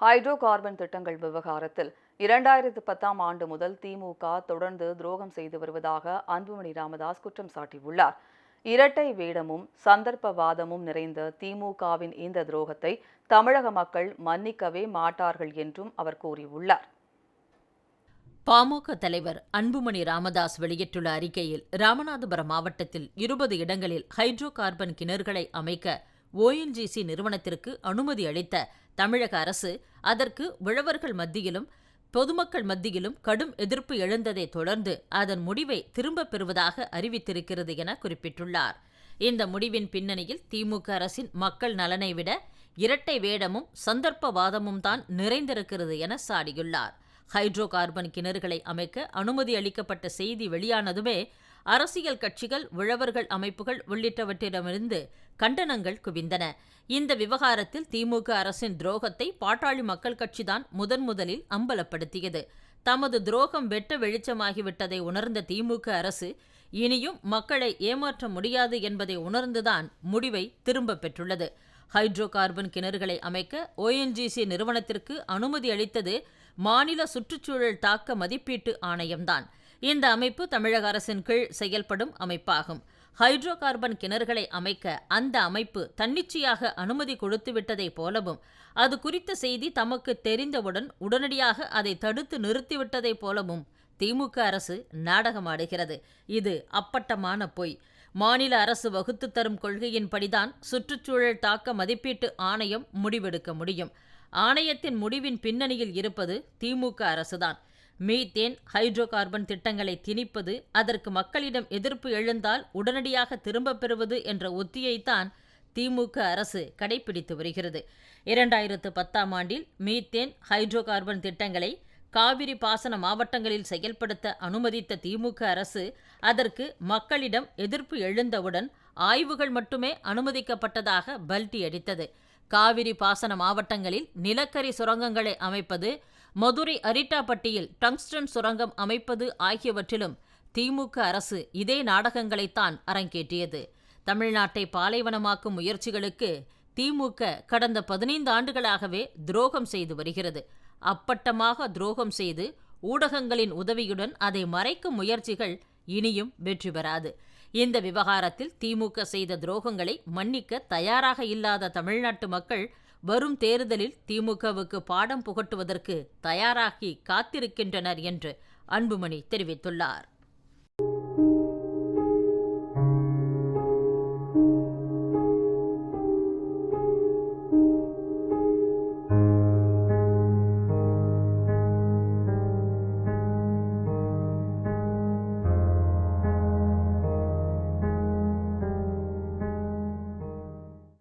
Hydro carbon திட்டங்கள் விவகாரத்தில் இரண்டாயிரத்து பத்தாம் ஆண்டு முதல் திமுக தொடர்ந்து துரோகம் செய்து வருவதாக அன்புமணி ராமதாஸ் குற்றம் சாட்டியுள்ளார். இரட்டை வேடமும் சந்தர்ப்பவாதமும் நிறைந்த திமுகவின் இந்த துரோகத்தை தமிழக மக்கள் மன்னிக்கவே மாட்டார்கள் என்றும் அவர் கூறியுள்ளார். பாமக தலைவர் அன்புமணி ராமதாஸ் வெளியிட்டுள்ள அறிக்கையில் ராமநாதபுரம் மாவட்டத்தில் இருபது இடங்களில் ஹைட்ரோ கார்பன் கிணறுகளை அமைக்க ஓஎன்ஜிசி நிறுவனத்திற்கு அனுமதி அளித்த தமிழக அரசு அதற்கு உழவர்கள் மத்தியிலும் பொதுமக்கள் மத்தியிலும் கடும் எதிர்ப்பு எழுந்ததை தொடர்ந்து அதன் முடிவை திரும்பப் பெறுவதாக அறிவித்திருக்கிறது என குறிப்பிட்டுள்ளார். இந்த முடிவின் பின்னணியில் திமுக அரசின் மக்கள் நலனை விட இரட்டை வேடமும் சந்தர்ப்பவாதமும் தான் நிறைந்திருக்கிறது என சாடியுள்ளார். ஹைட்ரோ கார்பன் கிணறுகளை அமைக்க அனுமதி அளிக்கப்பட்ட செய்தி வெளியானதுமே அரசியல் கட்சிகள் உழவர்கள் அமைப்புகள் உள்ளிட்டவற்றிடமிருந்து கண்டனங்கள் குவிந்தன. இந்த விவகாரத்தில் திமுக அரசின் துரோகத்தை பாட்டாளி மக்கள் கட்சிதான் முதன் முதலில் அம்பலப்படுத்தியது. தமது துரோகம் வெட்ட வெளிச்சமாகிவிட்டதை உணர்ந்த திமுக அரசு இனியும் மக்களை ஏமாற்ற முடியாது என்பதை உணர்ந்துதான் முடிவை திரும்ப பெற்றுள்ளது. ஹைட்ரோ கார்பன் கிணறுகளை அமைக்க ஓஎன்ஜிசி நிறுவனத்திற்கு அனுமதி அளித்தது மாநில சுற்றுச்சூழல் தாக்க மதிப்பீட்டு ஆணையம்தான். இந்த அமைப்பு தமிழக அரசின் கீழ் செயல்படும் அமைப்பாகும். ஹைட்ரோ கார்பன் கிணறுகளை அமைக்க அந்த அமைப்பு தன்னிச்சையாக அனுமதி கொடுத்துவிட்டதைப் போலவும் அது குறித்த செய்தி தமக்கு தெரிந்தவுடன் உடனடியாக அதை தடுத்து நிறுத்திவிட்டதைப் போலவும் திமுக அரசு நாடகமாடுகிறது. இது அப்பட்டமான பொய். மாநில அரசு வகுத்து தரும் கொள்கையின்படிதான் சுற்றுச்சூழல் தாக்க மதிப்பீட்டு ஆணையம் முடிவெடுக்க முடியும். ஆணையத்தின் முடிவின் பின்னணியில் இருப்பது திமுக அரசுதான். மீத்தேன் ஹைட்ரோ கார்பன் திட்டங்களை திணிப்பது அதற்கு மக்களிடம் எதிர்ப்பு எழுந்தால் உடனடியாக திரும்பப் பெறுவது என்ற உத்தியைத்தான் திமுக அரசு கடைபிடித்து வருகிறது. இரண்டாயிரத்து பத்தாம் ஆண்டில் மீத்தேன் ஹைட்ரோ கார்பன் திட்டங்களை காவிரி பாசன மாவட்டங்களில் செயல்படுத்த அனுமதித்த திமுக அரசு அதற்கு மக்களிடம் எதிர்ப்பு எழுந்தவுடன் ஆய்வுகள் மட்டுமே அனுமதிக்கப்பட்டதாக பல்டி அடித்தது. காவிரி பாசன மாவட்டங்களில் நிலக்கரி சுரங்கங்களை அமைப்பது மதுரை அரிட்டாப்பட்டியில் டங்ஸ்டன் சுரங்கம் அமைப்பது ஆகியவற்றிலும் திமுக அரசு இதே நாடகங்களைத்தான் அரங்கேற்றியது. தமிழ்நாட்டை பாலைவனமாக்கும் முயற்சிகளுக்கு திமுக கடந்த பதினைந்து ஆண்டுகளாகவே துரோகம் செய்து வருகிறது. அப்பட்டமாக துரோகம் செய்து ஊடகங்களின் உதவியுடன் அதை மறைக்கும் முயற்சிகள் இனியும் வெற்றி பெறாது. இந்த விவகாரத்தில் திமுக செய்த துரோகங்களை மன்னிக்க தயாராக இல்லாத தமிழ்நாட்டு மக்கள் வரும் தேர்தலில் திமுகவுக்கு பாடம் புகட்டுவதற்கு தயாராகி காத்திருக்கின்றனர் என்று அன்புமணி தெரிவித்துள்ளார்.